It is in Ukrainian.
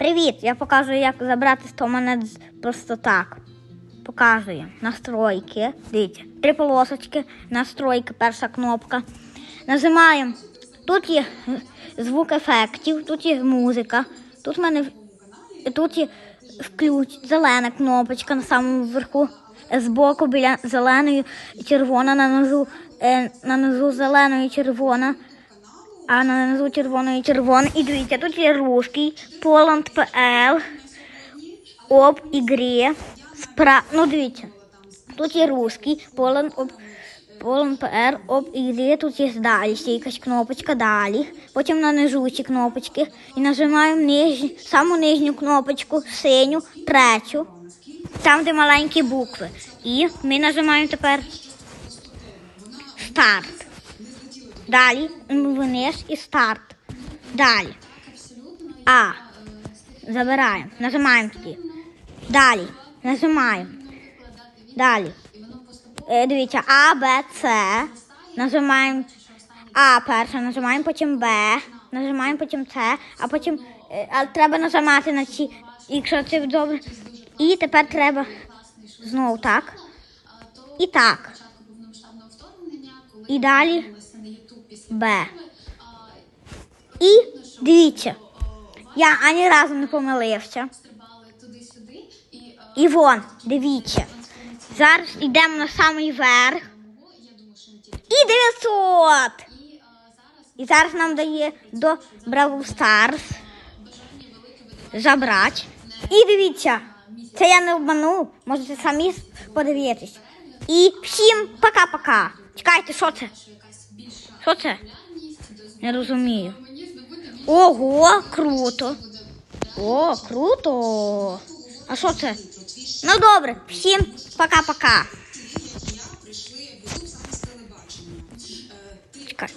Привіт! Я покажу, як забрати 100 монет просто так. Показую. Настройки. Дивіться. Три полосочки. Настройки, перша кнопка. Нажимаємо. Тут є звук ефектів, тут є музика. Тут в мене тут є включ, зелена кнопочка на самому верху. Збоку біля зеленої червона, на низу, е, на низу зеленої червона. А на низу червоної червоне. І дивіться, тут є русський, Poland.pl, об ігрі. Спра... Ну, дивіться. Тут є русський, Poland, об... Poland.pl, об ігрі. Тут є далі ще якась кнопочка, далі. Потім на низу ці кнопочки. І нажимаємо ниж... саму нижню кнопочку, синю, третю. Там, де маленькі букви. І ми нажимаємо тепер старт. Далі вниз і старт. Далі. А. Забираємо. Нажимаємо тоді. Далі. Нажимаємо. Далі. Е, дивіться, А, Б, С. Нажимаємо А перше, нажимаємо потім Б. Нажимаємо потім С, а потім е, а треба нажимати на ці, якщо це добре. І тепер треба знову так. І так. І далі Б. І дивіться, я ані разу не помилився. І вон, дивіться. Зараз йдемо на самий верх. І 900. І зараз нам дає до Бравл Старс. Забрати. І дивіться, це я не обманув. Можете самі подивитись. І всім пока-пока. Чекайте, що це? Що це? Не розумію. Ого, круто. О, круто. А що це? Ну добре, всім пока-пока. Чекай.